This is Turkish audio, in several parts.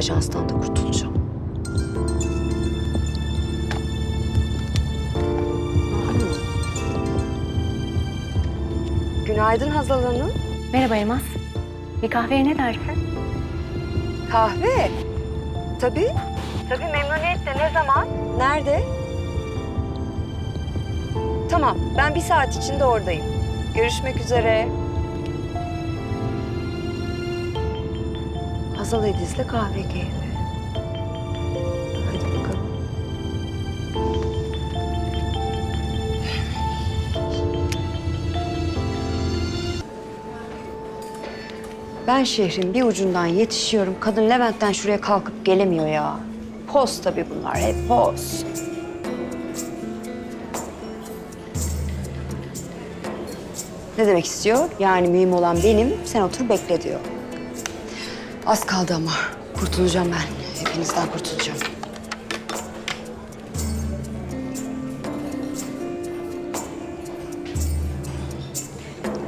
ajanstan da kurtulacağım. Günaydın Hazal Hanım. Merhaba Elmas. Bir kahveye ne dersin? Kahve. Tabii. Tabii memnuniyetle. Ne zaman? Nerede? Tamam, ben bir saat içinde oradayım. Görüşmek üzere. Hazal Ediz'le kahve keyfi. Hadi bakalım. Ben şehrin bir ucundan yetişiyorum. Kadın Levent'ten şuraya kalkıp gelemiyor ya. Poz tabii bunlar, hep poz. Ne demek istiyor? Yani mühim olan benim, sen otur bekle diyor. Az kaldı ama. Kurtulacağım ben. Hepinizden kurtulacağım.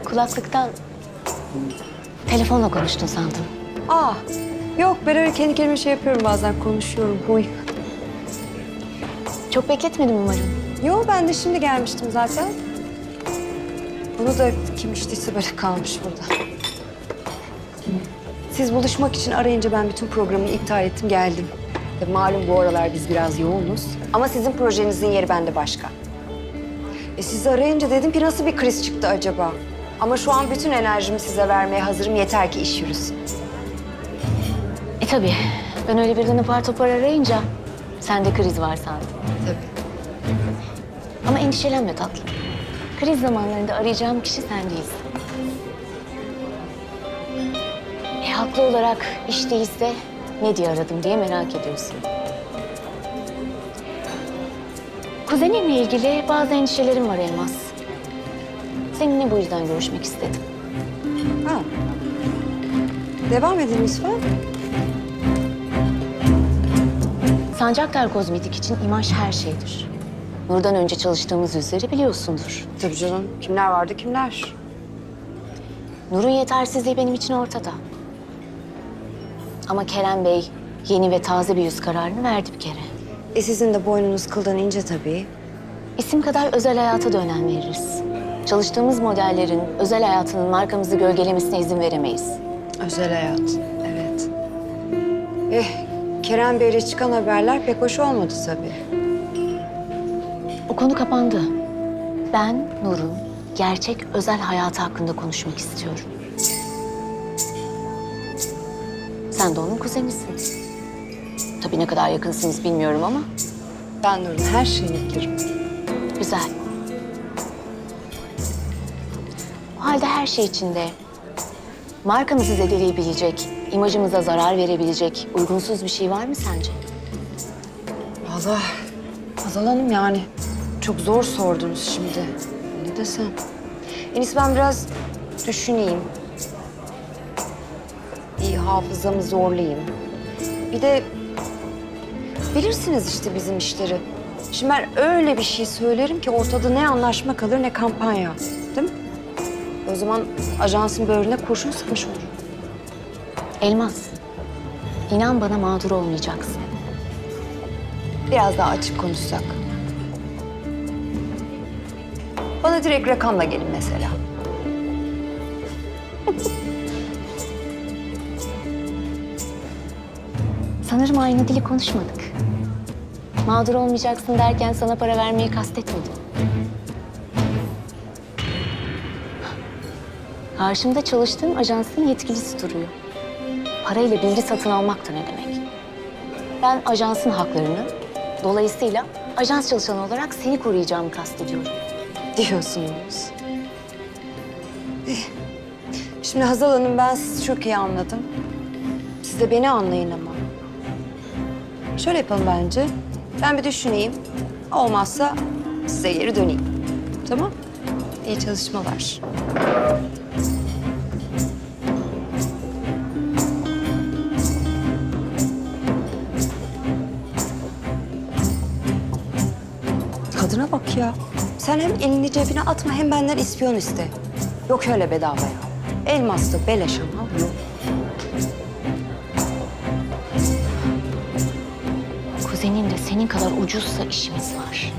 Kulaklıktan telefonla konuştun sandım. Aa, yok ben öyle kendi kendime şey yapıyorum bazen konuşuyorum. Huy. Çok bekletmedim umarım. Yo ben de şimdi gelmiştim zaten. Bunu da kim içtiyse böyle kalmış burada. Siz buluşmak için arayınca ben bütün programı iptal ettim geldim. Tabii malum bu aralar biz biraz yoğunuz. Ama sizin projenizin yeri bende başka. E sizi arayınca dedim ki nasıl bir kriz çıktı acaba? Ama şu an bütün enerjimi size vermeye hazırım yeter ki iş yürüsün. E tabii. Ben öyle birden apar topar arayınca sende kriz var sandım. Tabii. Ama endişelenme tatlım. Kriz zamanlarında arayacağım kişi sen değilsin. E haklı olarak iş değilse ne diye aradım diye merak ediyorsun. Kuzeninle ilgili bazı endişelerim var Elmas. Seninle bu yüzden görüşmek istedim. Ha. Devam edin lütfen. Sancaktar Kozmetik için imaj her şeydir. Nur'dan önce çalıştığımız üzere biliyorsundur. Tabii canım. Kimler vardı kimler? Nur'un yetersizliği benim için ortada. Ama Kerem Bey yeni ve taze bir yüz kararını verdi bir kere. E sizin de boynunuz kıldan ince tabii. İsim kadar özel hayata da önem veririz. Çalıştığımız modellerin özel hayatının markamızı gölgelemesine izin veremeyiz. Özel hayat, evet. Eh, Kerem Bey'le çıkan haberler pek hoş olmadı tabii. O konu kapandı. Ben Nur'un gerçek özel hayatı hakkında konuşmak istiyorum. Sen de onun kuzenisin. Tabii ne kadar yakınsınız bilmiyorum ama Ben Nur'un her şeyini bilirim. Güzel. O halde her şey içinde markamızı zedeleyebilecek, imajımıza zarar verebilecek uygunsuz bir şey var mı sence? Vallahi Hazal Hanım yani çok zor sordunuz şimdi. Ne desem? En iyisi ben biraz düşüneyim. Hafızamı zorlayayım. Bir de bilirsiniz işte bizim işleri. Şimdi ben öyle bir şey söylerim ki ortada ne anlaşma kalır ne kampanya. Değil mi? O zaman ajansın böğrüne kurşun sıkmış olurum. Elmas, inan bana mağdur olmayacaksın. Biraz daha açık konuşsak. Bana direkt rakamla gelin mesela. Sanırım aynı dili konuşmadık. Mağdur olmayacaksın derken sana para vermeyi kastetmedim. Karşımda çalıştığım ajansın yetkilisi duruyor. Parayla bilgi satın almak da ne demek? Ben ajansın haklarını, dolayısıyla ajans çalışanı olarak seni koruyacağımı kastediyorum. diyorsunuz. Eh, Şimdi Hazal Hanım ben sizi çok iyi anladım. Siz de beni anlayın ama. Şöyle yapalım bence. Ben bir düşüneyim. Olmazsa size geri döneyim. Tamam? İyi çalışmalar. Kadına bak ya. Sen hem elini cebine atma hem benden ispiyon iste. Yok öyle bedavaya. Elmaslı beleş ama yok. Senin de senin kadar ucuzsa işimiz var.